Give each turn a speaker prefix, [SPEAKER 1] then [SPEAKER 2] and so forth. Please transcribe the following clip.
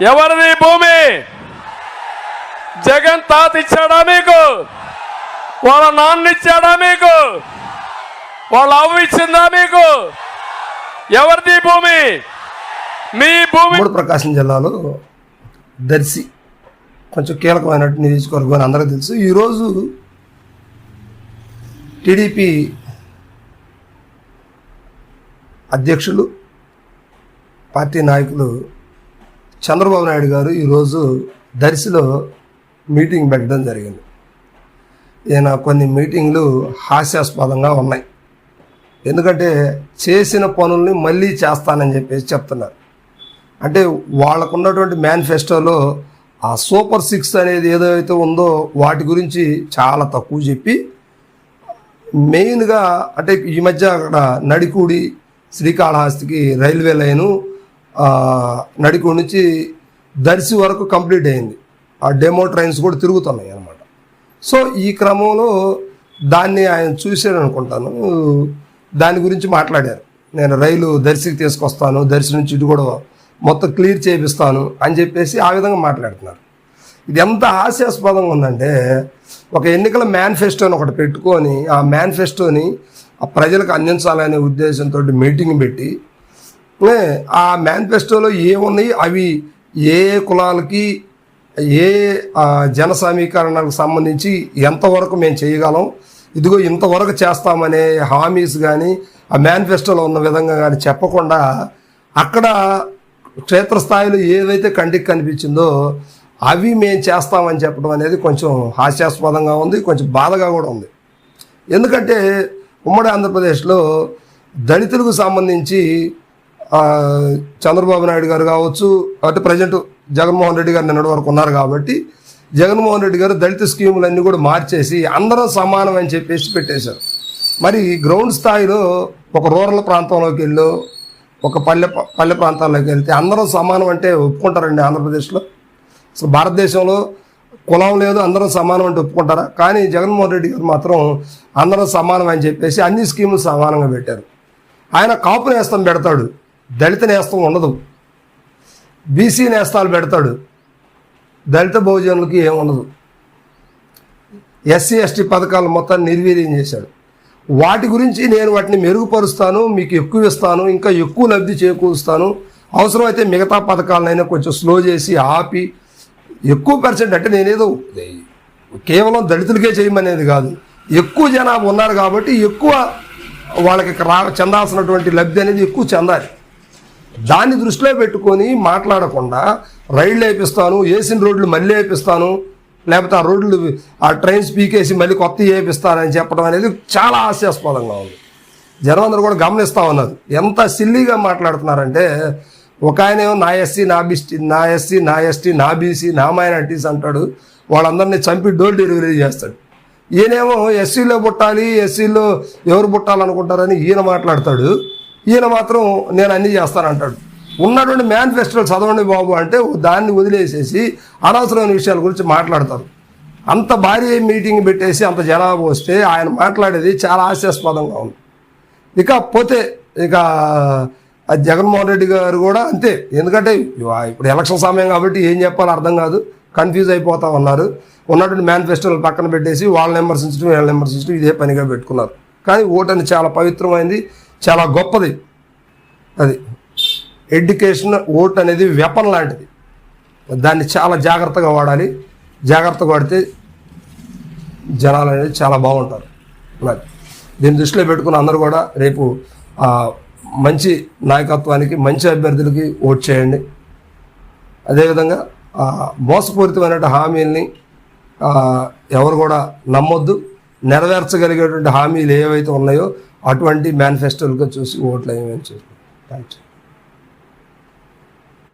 [SPEAKER 1] ఎవరిది భూమి? జగన్ తాత ఇచ్చాడా మీకు? వాళ్ళ నాన్న ఇచ్చాడా మీకు? వాళ్ళ అవ్వ ఇచ్చిందా మీకు? ఎవరిది భూమి? మీ భూమి
[SPEAKER 2] ప్రకాశం జిల్లాలో దర్శి కొంచెం కీలకమైన నియోజకవర్గం అని అందరికీ తెలుసు. ఈరోజు టీడీపీ అధ్యక్షులు పార్టీ నాయకులు చంద్రబాబు నాయుడు గారు ఈరోజు దర్శిలో మీటింగ్ పెట్టడం జరిగింది. ఈయన కొన్ని మీటింగ్లు హాస్యాస్పదంగా ఉన్నాయి. ఎందుకంటే చేసిన పనుల్ని మళ్ళీ చేస్తానని చెప్పేసి చెప్తున్నారు. అంటే వాళ్ళకు ఉన్నటువంటి మేనిఫెస్టోలో ఆ సూపర్ సిక్స్ అనేది ఏదైతే ఉందో వాటి గురించి చాలా తక్కువ చెప్పి మెయిన్గా అంటే ఈ మధ్య అక్కడ నడికూడి శ్రీకాళహస్తికి రైల్వే లైను నడికు నుంచి దర్శి వరకు కంప్లీట్ అయింది. ఆ డెమో ట్రైన్స్ కూడా తిరుగుతున్నాయి అన్నమాట. సో ఈ క్రమంలో దాన్ని ఆయన చూశారు అనుకుంటాను. దాని గురించి మాట్లాడారు. నేను రైలు దర్శికి తీసుకొస్తాను దర్శి నుంచి ఇటు కూడా మొత్తం క్లియర్ చేపిస్తాను అని చెప్పేసి ఆ విధంగా మాట్లాడుతున్నారు. ఇది ఎంత హాస్యాస్పదంగా ఉందంటే ఒక ఎన్నికల మేనిఫెస్టోని ఒకటి పెట్టుకొని ఆ మేనిఫెస్టోని ఆ ప్రజలకు అందించాలనే ఉద్దేశంతో మీటింగ్ పెట్టి ఆ మేనిఫెస్టోలో ఏమున్నాయి? అవి ఏ కులాలకి ఏ జన సమీకరణకు సంబంధించి ఎంతవరకు మేము చేయగలం? ఇదిగో ఇంతవరకు చేస్తామనే హామీస్ కానీ ఆ మేనిఫెస్టోలో ఉన్న విధంగా కానీ చెప్పకుండా అక్కడ క్షేత్రస్థాయిలో ఏదైతే కంటికి కనిపించిందో అవి మేము చేస్తామని చెప్పడం అనేది కొంచెం హాస్యాస్పదంగా ఉంది కొంచెం బాధగా కూడా ఉంది. ఎందుకంటే ఉమ్మడి ఆంధ్రప్రదేశ్లో దళితులకు సంబంధించి చంద్రబాబు నాయుడు గారు కావచ్చు అంటే ప్రజెంట్ జగన్మోహన్ రెడ్డి గారు నిన్నటి వరకు ఉన్నారు కాబట్టి జగన్మోహన్ రెడ్డి గారు దళిత స్కీములన్నీ కూడా మార్చేసి అందరం సమానం అని చెప్పేసి పెట్టేశారు. మరి గ్రౌండ్ స్థాయిలో ఒక రూరల్ ప్రాంతంలోకి వెళ్ళు ఒక పల్లె పల్లె ప్రాంతాల్లోకి వెళ్తే అందరం సమానం అంటే ఒప్పుకుంటారండి ఆంధ్రప్రదేశ్లో. అసలు భారతదేశంలో కులం లేదు అందరం సమానం అంటే ఒప్పుకుంటారా? కానీ జగన్మోహన్ రెడ్డి గారు మాత్రం అందరం సమానం అని చెప్పేసి అన్ని స్కీములు సమానంగా పెట్టారు. ఆయన కాపు నేస్తం పెడతాడు. దళిత నేస్తం ఉండదు. బీసీ నేస్తాలు పెడతాడు. దళిత బహుజనులకి ఏముండదు ఎస్సీ ఎస్టీ పథకాలు మొత్తాన్ని నిర్వీర్యం చేశాడు. వాటి గురించి నేను వాటిని మెరుగుపరుస్తాను మీకు ఎక్కువ ఇస్తాను ఇంకా ఎక్కువ లబ్ధి చేకూరుస్తాను. అవసరమైతే మిగతా పథకాలనైనా కొంచెం స్లో చేసి ఆపి ఎక్కువ పర్సెంట్ అంటే నేనేదో కేవలం దళితులకే చేయమనేది కాదు. ఎక్కువ జనాభా ఉన్నారు కాబట్టి ఎక్కువ వాళ్ళకి రా చెందాల్సినటువంటి లబ్ధి అనేది ఎక్కువ చెందాలి. దాన్ని దృష్టిలో పెట్టుకొని మాట్లాడకుండా రైళ్ళు వేపిస్తాను వేసిన రోడ్లు మళ్ళీ వేపిస్తాను లేకపోతే ఆ రోడ్లు ఆ ట్రైన్స్ పీకేసి మళ్ళీ కొత్త వేపిస్తానని చెప్పడం అనేది చాలా హాస్యాస్పదంగా ఉంది. జనం అందరూ కూడా గమనిస్తూ ఉన్నారు. ఎంత సిల్లీగా మాట్లాడుతున్నారంటే ఒక ఆయన ఏమో నా ఎస్సీ నా బిస్టీ నా ఎస్సీ నా ఎస్టీ నా బీసీ నా మైనార్టీస్ అంటాడు వాళ్ళందరినీ చంపి డోర్ డెలివరీ చేస్తాడు. ఈయనేమో ఎస్సీలో పుట్టాలి ఎస్సీలో ఎవరు పుట్టాలనుకుంటారని ఈయన మాట్లాడతాడు. ఈయన మాత్రం నేను అన్నీ చేస్తానంటాడు. ఉన్నటువంటి మేనిఫెస్టోలు చదవండి బాబు అంటే దాన్ని వదిలేసేసి అనవసరమైన విషయాల గురించి మాట్లాడతారు. అంత భారీ మీటింగ్ పెట్టేసి అంత జనాభా వస్తే ఆయన మాట్లాడేది చాలా హాస్యాస్పదంగా ఉంది. ఇక పోతే ఇక జగన్మోహన్ రెడ్డి గారు కూడా అంతే. ఎందుకంటే ఇప్పుడు ఎలక్షన్ సమయం కాబట్టి ఏం చెప్పాలో అర్థం కాదు. కన్ఫ్యూజ్ అయిపోతా ఉన్నారు. ఉన్నటువంటి మేనిఫెస్టోలు పక్కన పెట్టేసి వాళ్ళ విమర్శించడం వీళ్ళని విమర్శించడం ఇదే పనిగా పెట్టుకున్నారు. కానీ ఓటని చాలా పవిత్రమైంది. చాలా గొప్పది. అది ఎడ్యుకేషన్ ఓట్ అనేది వెపన్ లాంటిది. దాన్ని చాలా జాగ్రత్తగా వాడాలి. జాగ్రత్తగా వాడితే జనాలు అనేది చాలా బాగుంటారు. మరి దీన్ని దృష్టిలో పెట్టుకుని అందరూ కూడా రేపు మంచి నాయకత్వానికి మంచి అభ్యర్థులకి ఓట్ చేయండి. అదేవిధంగా మోసపూరితమైన హామీల్ని ఎవరు కూడా నమ్మొద్దు. నెరవేర్చగలిగేటువంటి హామీలు ఏవైతే ఉన్నాయో అటువంటి మేనిఫెస్టోలుగా చూసి ఓట్లు అయ్యామని చూసుకుంటాం థ్యాంక్ యూ